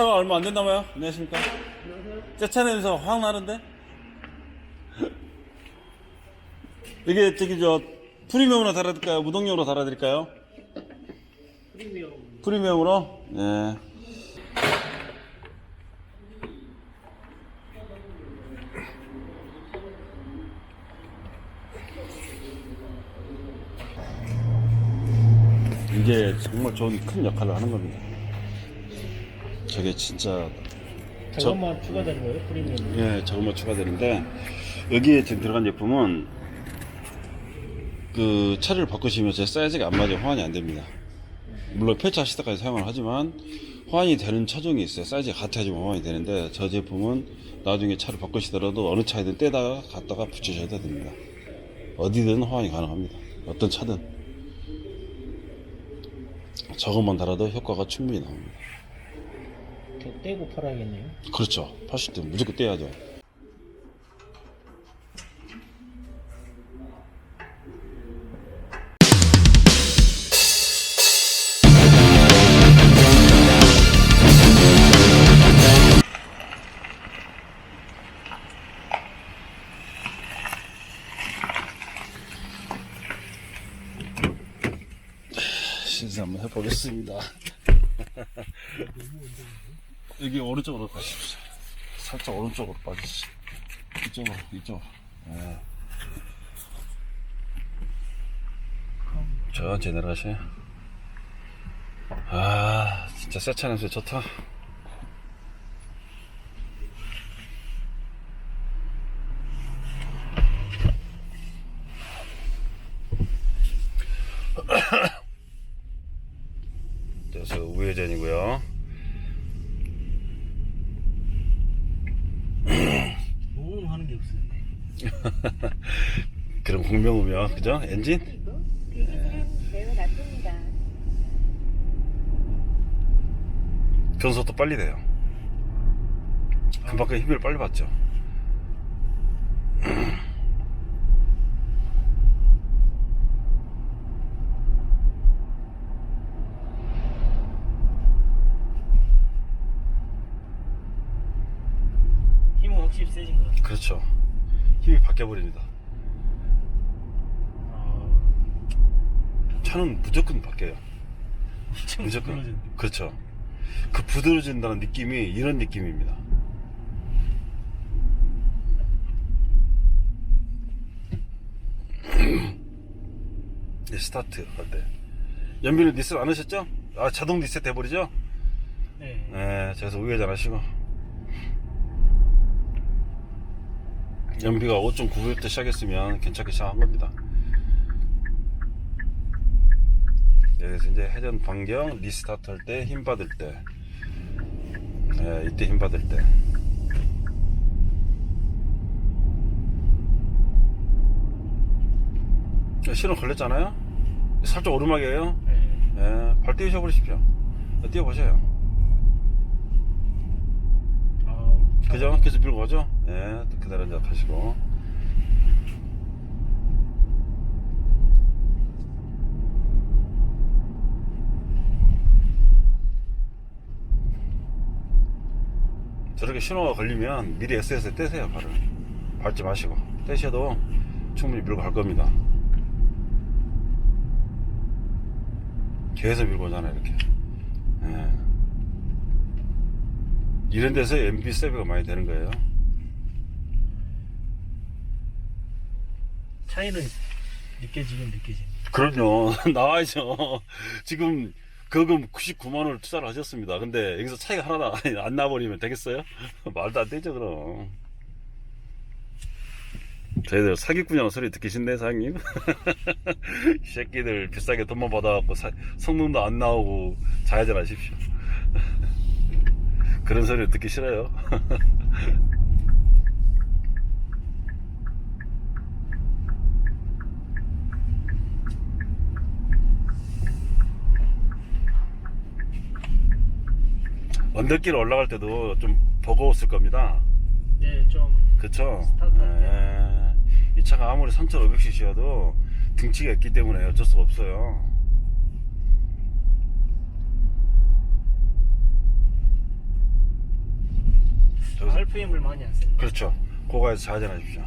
차가 얼마 안 된다며요? 안녕하십니까? 제차 냄새가 확 나는데? 이게 저기 저 프리미엄으로 달아드릴까요? 무동용으로 달아드릴까요? 프리미엄 프리미엄으로? 네. 이게 정말 좋은 큰 역할을 하는 겁니다. 저게 진짜 저것만 추가되는 거예요? 프리미엄 예, 저것만 추가되는데 여기에 지금 들어간 제품은 그 차를 바꾸시면 제 사이즈가 안 맞으면 호환이 안 됩니다. 물론 폐차하실 때까지 사용을 하지만 호환이 되는 차종이 있어요. 사이즈가 같아야지만 호환이 되는데 저 제품은 나중에 차를 바꾸시더라도 어느 차이든 떼다가 갖다가 붙이셔야 됩니다. 어디든 호환이 가능합니다. 어떤 차든 저것만 달아도 효과가 충분히 나옵니다. 저 떼고 팔아야겠네요 그렇죠. 파실 때 무조건 떼야죠. 신세 한번 해보겠습니다. 여기 오른쪽으로 가십시오. 살짝 오른쪽으로 빠지시. 이쪽으로, 이쪽으로. 예. 천천히 내려가세요. 아, 진짜 세차 냄새 좋다. 그래서 우회전이고요. 오 하는 게 없어요 그럼 공명우면 그죠? 엔진? 변속도 빨리 돼요. 금방 그 힘을 빨리 받죠. 힘은 확실히 세진 것 같아요 그렇죠. 힘이 바뀌어 버립니다. 아, 차는 무조건 바뀌어요. 좀 무조건. 그렇죠. 그 부드러진다는 느낌이 이런 느낌입니다. 네, 스타트 할 때. 연비는 리셋 안 하셨죠? 아, 자동 리셋 해버리죠? 네 네, 그래서 우회전 하시고. 연비가 5.9V 때 시작했으면 괜찮게 시작한 겁니다. 여기서 이제 회전 반경, 리스타트 할 때, 힘 받을 때. 네, 이때 힘 받을 때. 신호 걸렸잖아요? 살짝 오르막이에요? 네. 예, 발 띄우셔 버리십시오. 띄워보세요. 아, 그죠? 계속 밀고 가죠? 예, 그대로 이제 타시고. 저렇게 신호가 걸리면 미리 SS에 떼세요, 발을. 밟지 마시고. 떼셔도 충분히 밀고 갈 겁니다. 계속 밀고 오잖아요, 이렇게. 예. 이런 데서 MB 세비가 많이 되는 거예요. 차이는 느껴지긴 느껴지네 그럼요. 나와야죠. 지금 거금 99만 원을 투자를 하셨습니다. 근데 여기서 차이가 하나 안 나버리면 되겠어요? 말도 안 되죠, 그럼. 저희들 사기꾼이라는 소리 듣기 싫네, 사장님. 이 새끼들 비싸게 돈만 받아갖고 사- 성능도 안 나오고 자야전 하십시오. 그런 소리를 듣기 싫어요. 언덕길 올라갈 때도 좀 버거웠을 겁니다. 네 좀 그쵸? 스타트할 예. 이 차가 아무리 3,500cc여도 등치가 있기 때문에 어쩔 수가 없어요. 여기서 RPM을 많이 안 씁니다. 그렇죠. 고가에서 좌회전하십시오.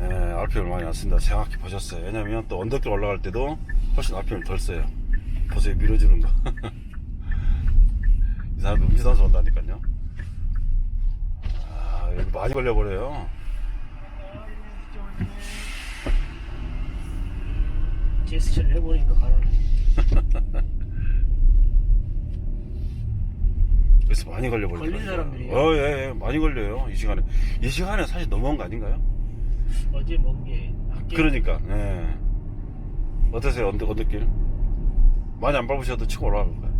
예, RPM을 많이 안 쓴다. 정확히 보셨어요. 왜냐면 또 언덕길 올라갈 때도 훨씬 RPM을 덜 써요. 보세요. 밀어주는 거. 이 사람 음주단수 온다니까요. 아, 여기 많이 걸려버려요. 제스처를 해보니까 가라네. 그래서 많이 걸려버려요. 걸린 사람들이요? 어, 예, 예, 많이 걸려요. 이 시간에. 이 시간에 사실 너무한 거 아닌가요? 어제 먼게 학교 그러니까, 예. 어떠세요? 언덕, 언덕길? 많이 안 밟으셔도 치고 올라갈 거예요.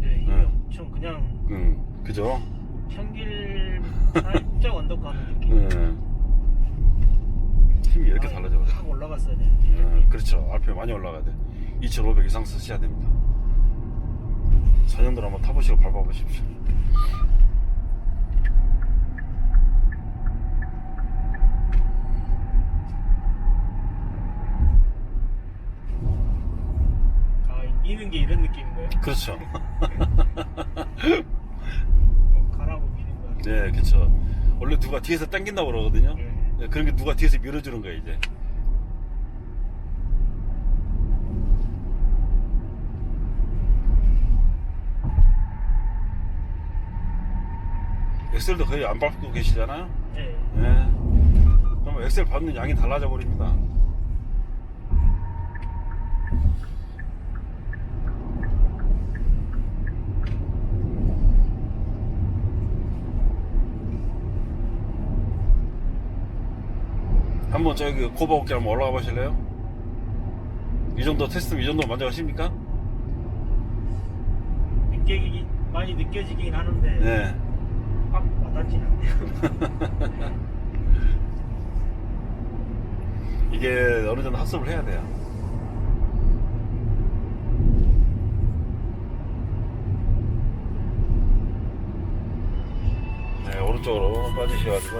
네, 이게 네. 엄청 그냥 응, 그죠? 평길 살짝 언덕 가는 느낌. 예. 힘이 이렇게 아, 달라져 버려. 확 올라갔어야 되는데. 예, 그렇죠. RPM 많이 올라가야 돼. 2,500 이상 쓰셔야 됩니다. 사년들 한번 타보시고 밟아보십시오. 아, 미는 게 이런 느낌인 거예요? 그렇죠. 어, 가라고 미는 거야. 네, 그렇죠. 원래 누가 뒤에서 당긴다고 그러거든요. 네. 네, 그런 게 누가 뒤에서 밀어주는 거예요, 이제. 엑셀도 거의 안 밟고 계시잖아요. 네. 네. 그러면 엑셀 밟는 양이 달라져 버립니다. 한번 저기 고바옥길 한번 올라가 보실래요? 이 정도 테스트면 이 정도 만족하십니까? 느끼기 많이 느껴지긴 하는데 네. 확 와닿진. 이게 어느 정도 학습을 해야 돼요. 네, 오른쪽으로 빠지셔가지고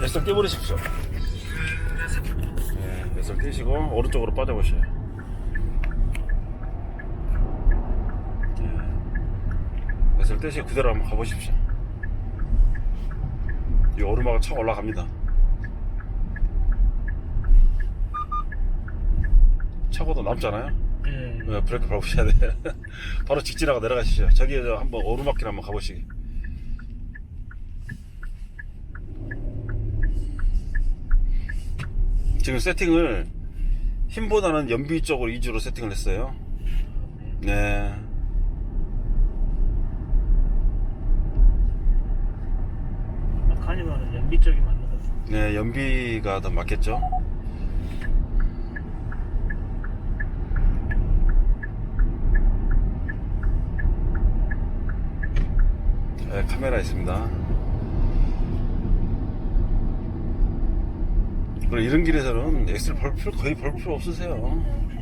뱃살 떼버리십시오. 네, 뱃살 떼시고 오른쪽으로 빠져보셔요. 네, 떼시고 그대로 한번 가보십시오. 이 오르막을 쳐 올라갑니다. 차고도 남잖아요. 네. 네, 브레이크 밟으셔야 돼. 바로 직진하고 내려가시죠. 저기 저 한번 오르막길 한번 가보시게. 지금 세팅을 힘보다는 연비 쪽으로 위주로 세팅을 했어요. 네. 아니면 연비 쪽이 맞는 것 같아요. 네, 연비가 더 맞겠죠. 네, 카메라 있습니다. 그리고 이런 길에서는 엑셀 볼 필요 거의 볼 필요 없으세요.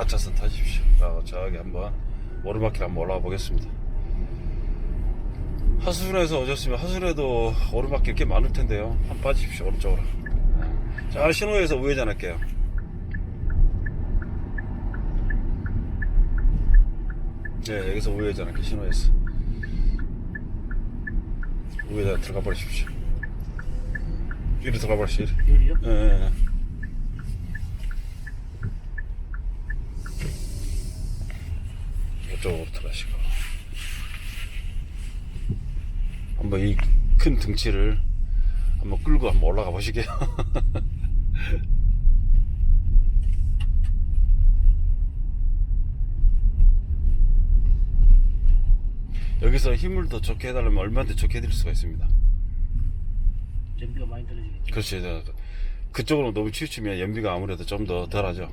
가차선 타십시오. 자, 저기 한번 오르막길 한번 올라가 보겠습니다. 하수순에서 오셨으면 하수순에도 오르막길 꽤 많을 텐데요. 한번 빠지십시오. 오른쪽으로. 자, 신호에서 우회전 할게요. 네, 여기서 우회전 할게요. 신호에서. 우회전 들어가 버리십시오. 위로 들어가 버리십시오. 요리요? 예, 예, 이쪽으로 들어가시고 한번 이 큰 등치를 한번 끌고 한번 올라가 보시게요 여기서 힘을 더 좋게 해달라면 얼마나 좋게 해드릴 수가 있습니다 연비가 많이 떨어지겠죠. 그렇지. 저, 그쪽으로 너무 치우치면 연비가 아무래도 좀 더 덜하죠.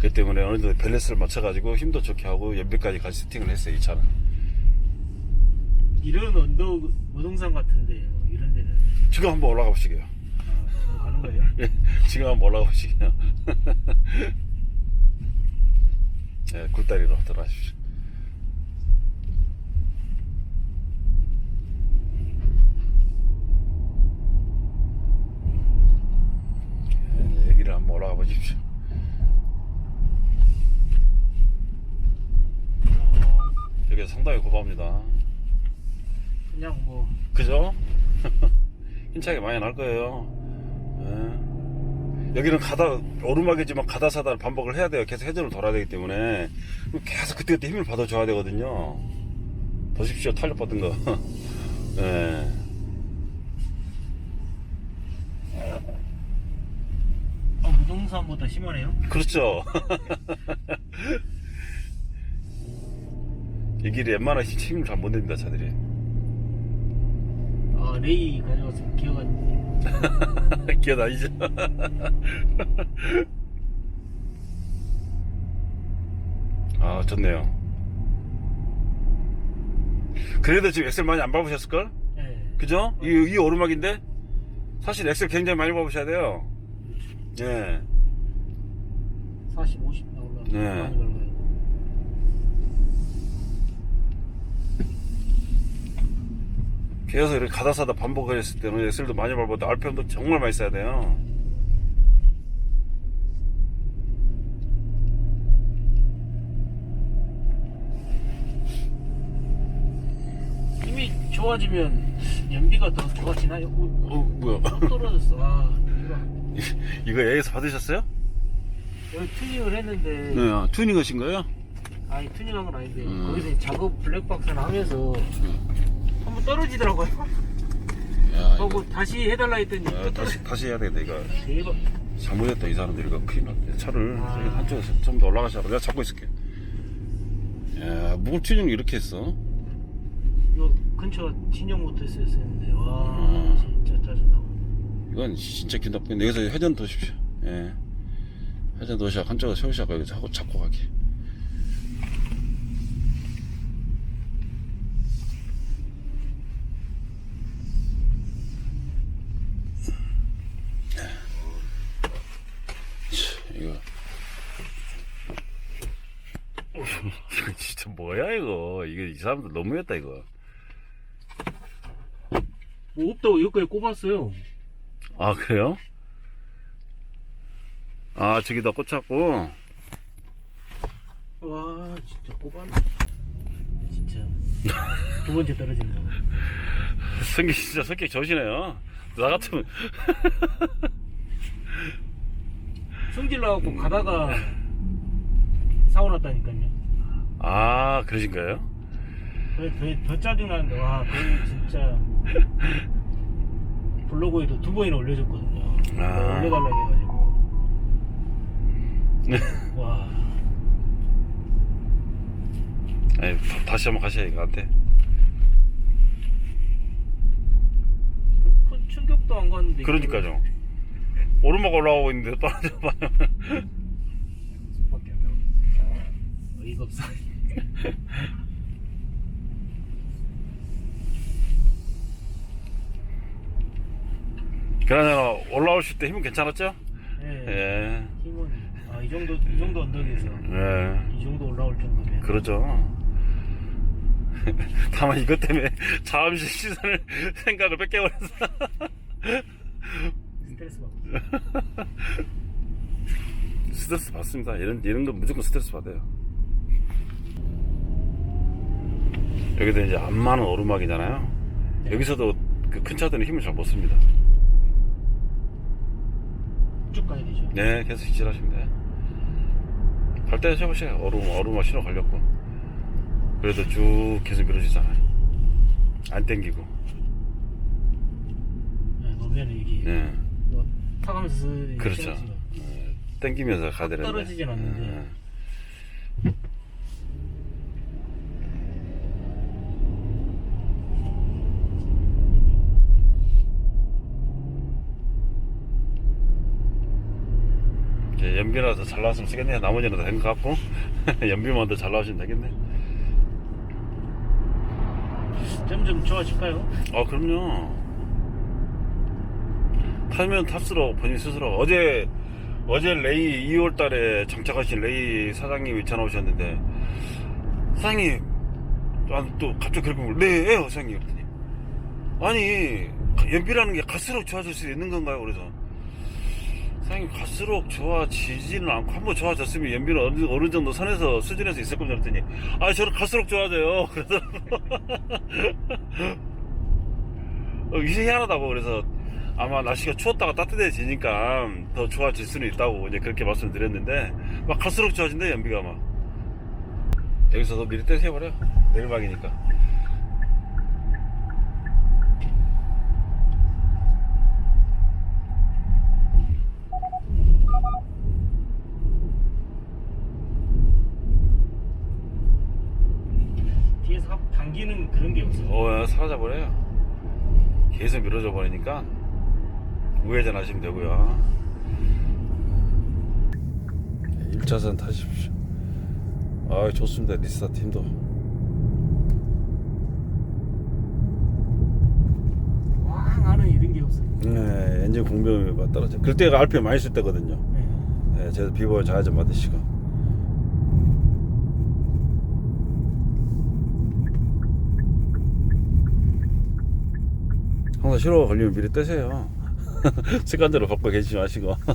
그렇기 때문에 어느 정도 밸런스를 맞춰가지고 힘도 좋게 하고 연비까지 같이 세팅을 했어요, 이 차는. 이런 언덕 무동산 같은데 뭐 이런 데는 지금 한번 올라가 보시게요. 아, 지금 가는 거예요? 예, 지금 한번 올라가 보시게요. 예, 굴다리로 들어가십시오. 예, 여기를 한번 올라가 보십시오. 어, 여기 상당히 고바입니다. 그냥 뭐 그죠? 힘차게 많이 날 거예요. 예. 여기는 가다, 오르막이지만 가다 사다 반복을 해야 돼요. 계속 회전을 돌아야 되기 때문에. 계속 그때그때 힘을 받아줘야 되거든요. 보십시오. 탄력 받은 거. 예. 아, 무동산보다 심하네요. 그렇죠. 이 길이 웬만한 힘을 잘 못 냅니다, 차들이. 아 레이 가져왔으면 기어가 기어다니죠. 아, 좋네요. 그래도 지금 엑셀 많이 안 밟으셨을걸? 예. 그죠? 이, 이 오르막인데? 사실 엑셀 굉장히 많이 밟으셔야 돼요. 예. 40, 50 나오면 네. 많이 걸려요. 계속 이렇게 가다 사다 반복을 했을 때는 엑셀도 많이 밟아도 RPM도 정말 많이 써야 돼요. 힘이 좋아지면 연비가 더 좋아지나요? 오, 어, 뭐야. 또 떨어졌어. 아, 이거 이거 A에서 받으셨어요? 여기 튜닝을 했는데 네, 아, 튜닝 하신 거예요? 아니 튜닝한 건 아닌데 음. 거기서 작업 블랙박스를 하면서 한번 떨어지더라고요. 야, 그리고 다시 해달라 했더니 아, 다시, 다시 해야 되겠다, 이거. 대박. 잘못했다, 이 사람들. 이거 큰일 났네. 차를 아. 한쪽에서 좀 더 올라가시라고. 내가 잡고 있을게. 야, 뭘 튜닝을 이렇게 했어? 이거 근처 진영 모터스였는데 와 음. 진짜 짜증나. 이건 진짜 긴 나쁘겠네. 여기서 회전 도십시오. 예. 회전 도시락 한쪽으로 세우시고 여기서 하고 잡고 가게. 참, 이거. 이거 진짜 뭐야 이거 이게 이 사람들 너무했다 이거 뭐 없다고 여기까지 꼽았어요. 아 그래요? 아 저기다 꽂혔고 와 진짜 꼽았네. 진짜 두 번째 거. 성기 진짜 성격 좋으시네요 나 같으면 승질 나갖고 가다가 사고 났다니까요. 아 그러신가요? 더, 더, 더 짜증 나는데 와 거의 진짜 블로그에도 두 번이나 올려줬거든요. 아. 올려달라고 해가지고 와 아니, 다- 다시 한번 가셔야 이거 한테 큰 충격도 안 갔는데 그러니까요 오르막 올라오고 있는데 떨어져 봐요 밖에 안 나오네. 어이가 없어. 그러나 올라오실 때 힘은 괜찮았죠? 예. 예, 힘은 아, 이 정도 이 정도 언덕에서 예, 이 정도 올라올 정도면 그러죠 다만 이것 때문에 잠시 시선을 생각을 뺏겨버려서 스트레스 받고. 스트레스 받습니다. 이런 이런 건 무조건 스트레스 받아요. 여기도 이제 안 많은 오르막이잖아요. 네. 여기서도 그 큰 차들은 힘을 잘 못 씁니다. 쭉 가야 되죠. 네, 계속 기절하시면 돼요. 갈때 세보세요. 오르막, 오르막 신호 걸렸고. 그래도 쭉 계속 밀어주잖아요. 안 땡기고. 네, 놓으면 이게 네, 뭐 타가면서 쓰- 그렇죠. 네, 땡기면서 가야 되는데. 떨어지진 않는데. 네. 이제 연비라서 잘 나왔으면 쓰겠네요. 나머지는 다 된것 같고 연비만 더 잘 나오시면 되겠네. 점점 좋아질까요? 아 그럼요. 타면 탈수록 본인 스스로 어제 어제 레이 2월 달에 장착하신 레이 사장님이 전화 오셨는데 사장님 아, 또 갑자기 그렇게 네 해요 사장님 아니 연비라는 게 갈수록 좋아질 수 있는 건가요 그래서 사장님 갈수록 좋아지지는 않고 한 번 좋아졌으면 연비는 어느, 어느 정도 선에서 수준에서 있을 겁니다 그랬더니 아 저는 갈수록 좋아져요. 그러더라고 어, 이게 희한하다고 그래서 아마 날씨가 추웠다가 따뜻해지니까 더 좋아질 수는 있다고 이제 그렇게 말씀드렸는데 막 갈수록 좋아진대 연비가 막. 여기서도 미리 떼세버려. 내리막이니까 뒤에서 확 당기는 그런 게 없어요. 어 사라져 버려요 계속 밀어져 버리니까 우회전 하시면 되고요. 1차선 타십시오. 아 좋습니다. 리스타 팀도. 왕 하는 이런 게 없어요. 네, 엔진 공병이 맞더라죠. 그때가 RPM 많이 쓸 때거든요. 네. 네, 제가 비보 좌회전 받으시고 항상 싫어 걸리면 미리 떼세요 습관대로 바꿔 계시지 마시고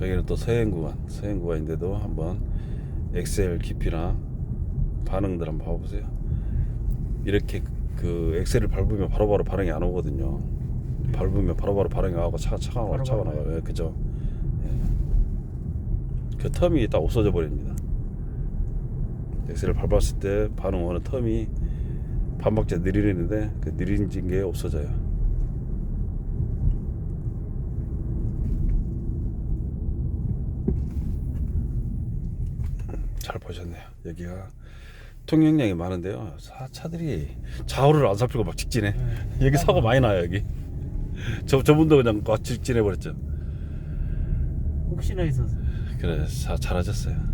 여기는 또 서행 구간, 서행 구간인데도 한번 엑셀 깊이나 반응들 한번 봐보세요. 이렇게 그 엑셀을 밟으면 바로바로 반응이 안 오거든요. 밟으면 바로바로 반응이 나고 차가 차가 나가 바로바로 차가 나가요. 예, 그죠? 예. 그 텀이 딱 없어져 버립니다. 엑셀을 밟았을 때 반응 오는 텀이 반박자 느리는데 그 느린 게 없어져요. 잘 보셨네요. 여기가 통행량이 많은데요. 사, 차들이 좌우를 안 살피고 막 직진해. 여기 사고 많이 나요, 여기. 저, 저분도 그냥 막 직진해 버렸죠. 혹시나 해서 그래, 사, 잘하셨어요.